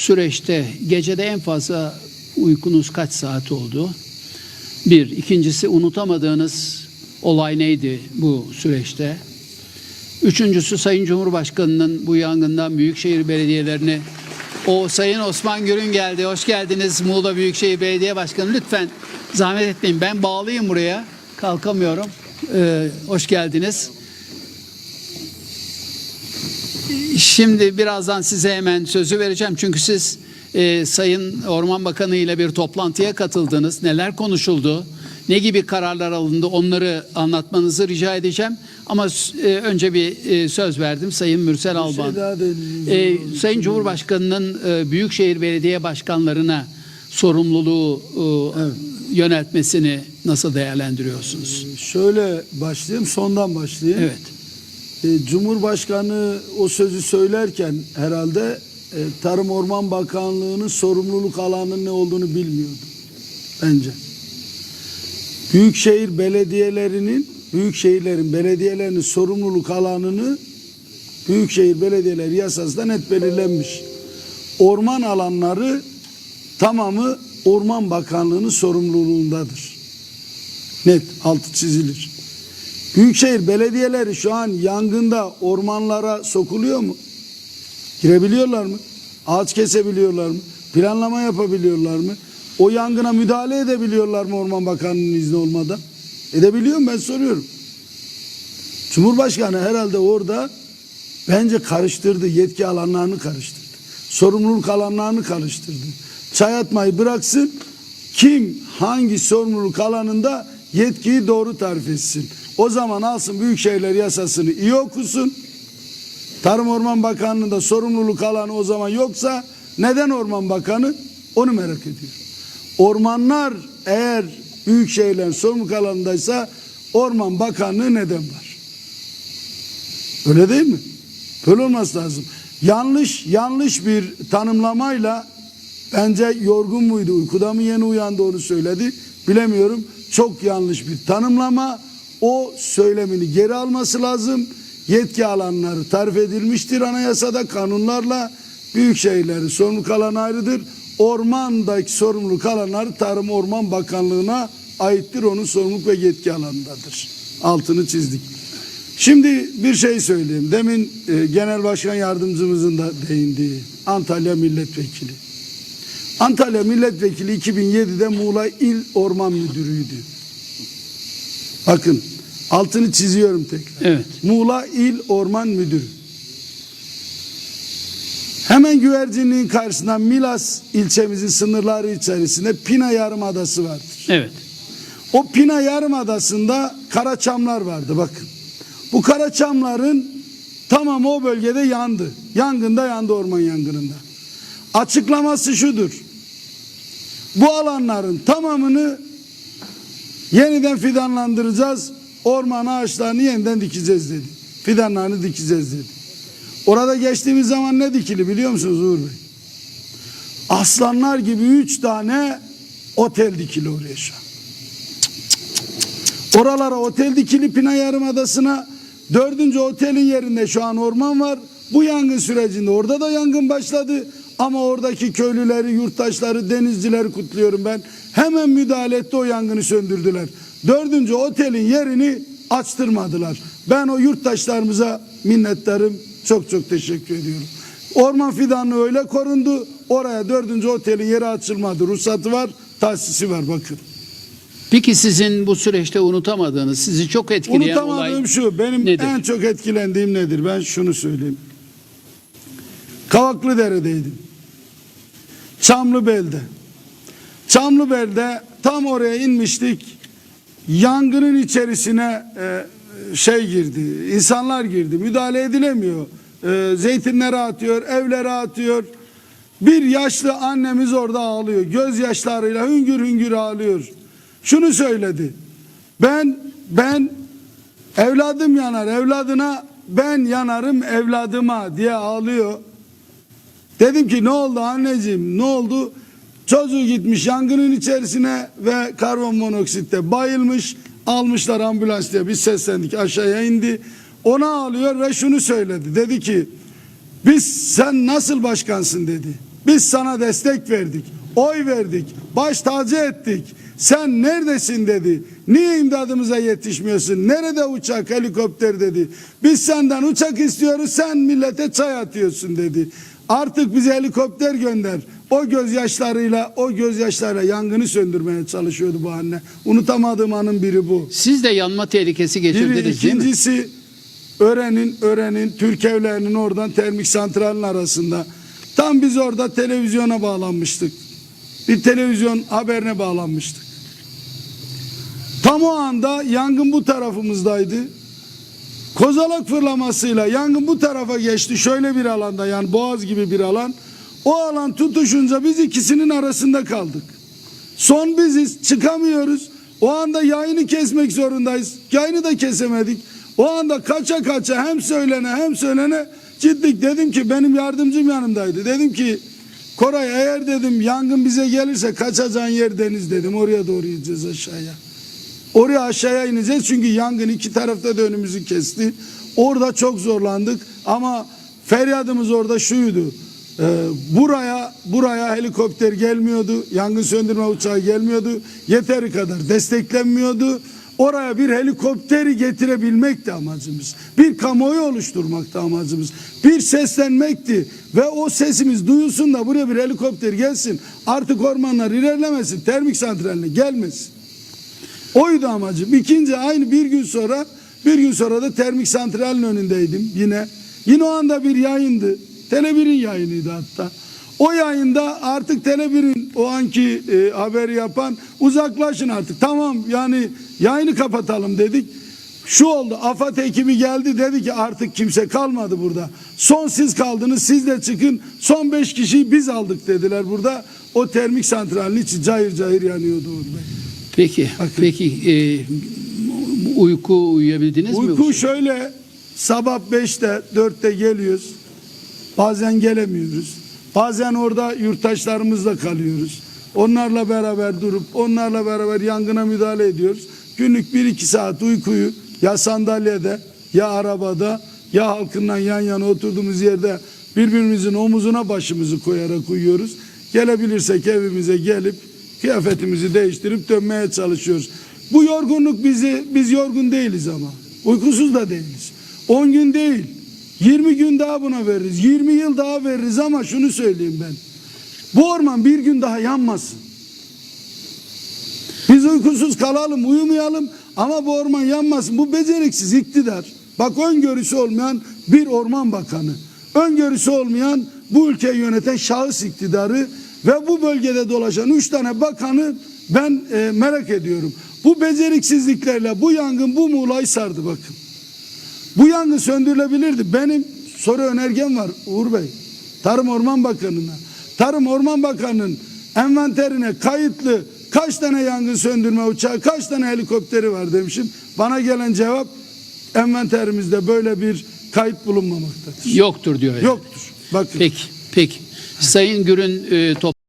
süreçte gecede en fazla uykunuz kaç saat oldu? Bir. İkincisi unutamadığınız olay neydi bu süreçte? Üçüncüsü Sayın Cumhurbaşkanı'nın bu yangından büyükşehir belediyelerine o Sayın Osman Gürün geldi. Hoş geldiniz Muğla Büyükşehir Belediye Başkanı. Lütfen zahmet etmeyin. Ben bağlıyım buraya. Kalkamıyorum. Ee, hoş geldiniz. Şimdi birazdan size hemen sözü vereceğim. Çünkü siz e, Sayın Orman Bakanı ile bir toplantıya katıldınız. Neler konuşuldu? Ne gibi kararlar alındı? Onları anlatmanızı rica edeceğim. Ama e, önce bir e, söz verdim Sayın Mürsel Alban. şey değil. E, Sayın Cumhurbaşkanı'nın e, Büyükşehir Belediye Başkanlarına sorumluluğu e, Evet. yöneltmesini nasıl değerlendiriyorsunuz? Şöyle başlayayım, sondan başlayayım. Evet. E, Cumhurbaşkanı o sözü söylerken herhalde e, Tarım Orman Bakanlığı'nın sorumluluk alanının ne olduğunu bilmiyordu. Bence. Büyükşehir belediyelerinin, büyükşehirlerin, belediyelerinin sorumluluk alanını Büyükşehir Belediyeleri Yasası'da net belirlenmiş. Orman alanları tamamı Orman Bakanlığı'nın sorumluluğundadır. Net altı çizilir. Büyükşehir belediyeleri şu an yangında ormanlara sokuluyor mu? Girebiliyorlar mı? Ağaç kesebiliyorlar mı? Planlama yapabiliyorlar mı? O yangına müdahale edebiliyorlar mı Orman Bakanı'nın izni olmadan? Edebiliyor mu ben soruyorum. Cumhurbaşkanı herhalde orada bence karıştırdı. Yetki alanlarını karıştırdı. Sorumluluk alanlarını karıştırdı. Çay atmayı bıraksın. Kim hangi sorumluluk alanında yetkiyi doğru tarif etsin. O zaman alsın Büyükşehirler Yasası'nı iyi okusun. Tarım Orman Bakanlığı'nda sorumluluk alanı o zaman yoksa neden Orman Bakanı? Onu merak ediyorum. Ormanlar eğer Büyükşehirlerin sorumluluk alanındaysa Orman Bakanlığı neden var? Öyle değil mi? Böyle olması lazım. Yanlış yanlış bir tanımlamayla bence yorgun muydu, uykuda mı yeni uyandı onu söyledi. Bilemiyorum. Çok yanlış bir tanımlama. O söylemini geri alması lazım. Yetki alanları tarif edilmiştir anayasada kanunlarla. Büyükşehirlerin sorumluluk alanı ayrıdır. Ormandaki sorumluluk alanları Tarım Orman Bakanlığı'na aittir. Onun sorumluluk ve yetki alanındadır. Altını çizdik. Şimdi bir şey söyleyeyim. Demin e, Genel Başkan Yardımcımızın da değindiği Antalya Milletvekili. Antalya Milletvekili 2007'de Muğla İl Orman Müdürü'ydü. Bakın altını çiziyorum tekrar. Evet. Muğla İl Orman Müdürü. Hemen güvercinliğin karşısında Milas ilçemizin sınırları içerisinde Pina Yarımadası vardır. Evet. O Pina Yarımadası'nda karaçamlar vardı bakın. Bu karaçamların tamamı o bölgede yandı. Yangında yandı orman yangınında. Açıklaması şudur. Bu alanların tamamını yeniden fidanlandıracağız. Orman ağaçlarını yeniden dikeceğiz dedi. Fidanlarını dikeceğiz dedi. Orada geçtiğimiz zaman ne dikili biliyor musunuz Uğur Bey? Aslanlar gibi üç tane otel dikili oraya şu an. Oralara otel dikili Pina Yarımadası'na dördüncü otelin yerinde şu an orman var. Bu yangın sürecinde orada da yangın başladı. Ama oradaki köylüleri, yurttaşları, denizcileri kutluyorum ben. Hemen müdahale etti o yangını söndürdüler. Dördüncü otelin yerini açtırmadılar. Ben o yurttaşlarımıza minnettarım. Çok çok teşekkür ediyorum. Orman fidanlığı öyle korundu. Oraya dördüncü otelin yeri açılmadı. Ruhsatı var, tahsisi var bakın. Peki sizin bu süreçte unutamadığınız, sizi çok etkileyen Unutamadığım olay şu benim nedir? en çok etkilendiğim nedir? Ben şunu söyleyeyim. Kavaklıdere'deydim. Çamlıbel'de. Çamlıbel'de tam oraya inmiştik. Yangının içerisine e, şey girdi. insanlar girdi. Müdahale edilemiyor. E, zeytinleri atıyor, evlere atıyor. Bir yaşlı annemiz orada ağlıyor. Gözyaşlarıyla hüngür hüngür ağlıyor. Şunu söyledi. Ben ben evladım yanar evladına ben yanarım evladıma diye ağlıyor. Dedim ki ne oldu anneciğim ne oldu? Çocuğu gitmiş yangının içerisine ve karbon monoksitte bayılmış. Almışlar ambulans diye biz seslendik aşağıya indi. Ona ağlıyor ve şunu söyledi. Dedi ki biz sen nasıl başkansın dedi. Biz sana destek verdik. Oy verdik. Baş tacı ettik. Sen neredesin dedi. Niye imdadımıza yetişmiyorsun? Nerede uçak, helikopter dedi. Biz senden uçak istiyoruz. Sen millete çay atıyorsun dedi. Artık bize helikopter gönder. O gözyaşlarıyla, o gözyaşlarıyla yangını söndürmeye çalışıyordu bu anne. Unutamadığım anın biri bu. Siz de yanma tehlikesi Biri, geçirdiniz değil mi? ikincisi öğrenin, öğrenin Türk evlerinin oradan termik santralin arasında. Tam biz orada televizyona bağlanmıştık. Bir televizyon haberine bağlanmıştık. Tam o anda yangın bu tarafımızdaydı. Kozalak fırlamasıyla yangın bu tarafa geçti. Şöyle bir alanda yani boğaz gibi bir alan. O alan tutuşunca biz ikisinin arasında kaldık. Son biziz çıkamıyoruz. O anda yayını kesmek zorundayız. Yayını da kesemedik. O anda kaça kaça hem söylene hem söylene ciddik dedim ki benim yardımcım yanımdaydı. Dedim ki Koray eğer dedim yangın bize gelirse kaçacağın yer deniz dedim. Oraya doğru gideceğiz aşağıya. Oraya aşağıya ineceğiz çünkü yangın iki tarafta da önümüzü kesti. Orada çok zorlandık ama feryadımız orada şuydu. Ee, buraya buraya helikopter gelmiyordu. Yangın söndürme uçağı gelmiyordu. Yeteri kadar desteklenmiyordu. Oraya bir helikopteri getirebilmekti amacımız. Bir kamuoyu oluşturmaktı amacımız. Bir seslenmekti ve o sesimiz duyulsun da buraya bir helikopter gelsin. Artık ormanlar ilerlemesin. Termik santraline gelmesin. Oydu amacım. İkinci aynı bir gün sonra bir gün sonra da termik santralin önündeydim yine. Yine o anda bir yayındı. Tele1'in yayınıydı hatta. O yayında artık Tele1'in o anki e, haberi yapan uzaklaşın artık. Tamam yani yayını kapatalım dedik. Şu oldu AFAD ekibi geldi dedi ki artık kimse kalmadı burada. Son siz kaldınız siz de çıkın. Son beş kişiyi biz aldık dediler burada. O termik santralin içi cayır cayır yanıyordu Bey. Peki, Bakın. peki e, uyku uyuyabildiniz mi? Uyku şöyle sabah 5'te 4'te geliyoruz. Bazen gelemiyoruz. Bazen orada yurttaşlarımızla kalıyoruz. Onlarla beraber durup onlarla beraber yangına müdahale ediyoruz. Günlük 1-2 saat uykuyu ya sandalyede ya arabada ya halkından yan yana oturduğumuz yerde birbirimizin omuzuna başımızı koyarak uyuyoruz. Gelebilirsek evimize gelip kıyafetimizi değiştirip dönmeye çalışıyoruz. Bu yorgunluk bizi biz yorgun değiliz ama. Uykusuz da değiliz. 10 gün değil. 20 gün daha buna veririz. 20 yıl daha veririz ama şunu söyleyeyim ben. Bu orman bir gün daha yanmasın. Biz uykusuz kalalım, uyumayalım ama bu orman yanmasın. Bu beceriksiz iktidar. Bak öngörüsü olmayan bir orman bakanı. Öngörüsü olmayan bu ülkeyi yöneten şahıs iktidarı ve bu bölgede dolaşan üç tane bakanı ben e, merak ediyorum. Bu beceriksizliklerle bu yangın bu muğlayı sardı bakın. Bu yangın söndürülebilirdi. Benim soru önergem var Uğur Bey. Tarım Orman Bakanı'na. Tarım Orman Bakanı'nın envanterine kayıtlı kaç tane yangın söndürme uçağı, kaç tane helikopteri var demişim. Bana gelen cevap envanterimizde böyle bir kayıt bulunmamaktadır. Yoktur diyor. yani. Yoktur. Bakın. Peki, peki. Sayın Gür'ün e, top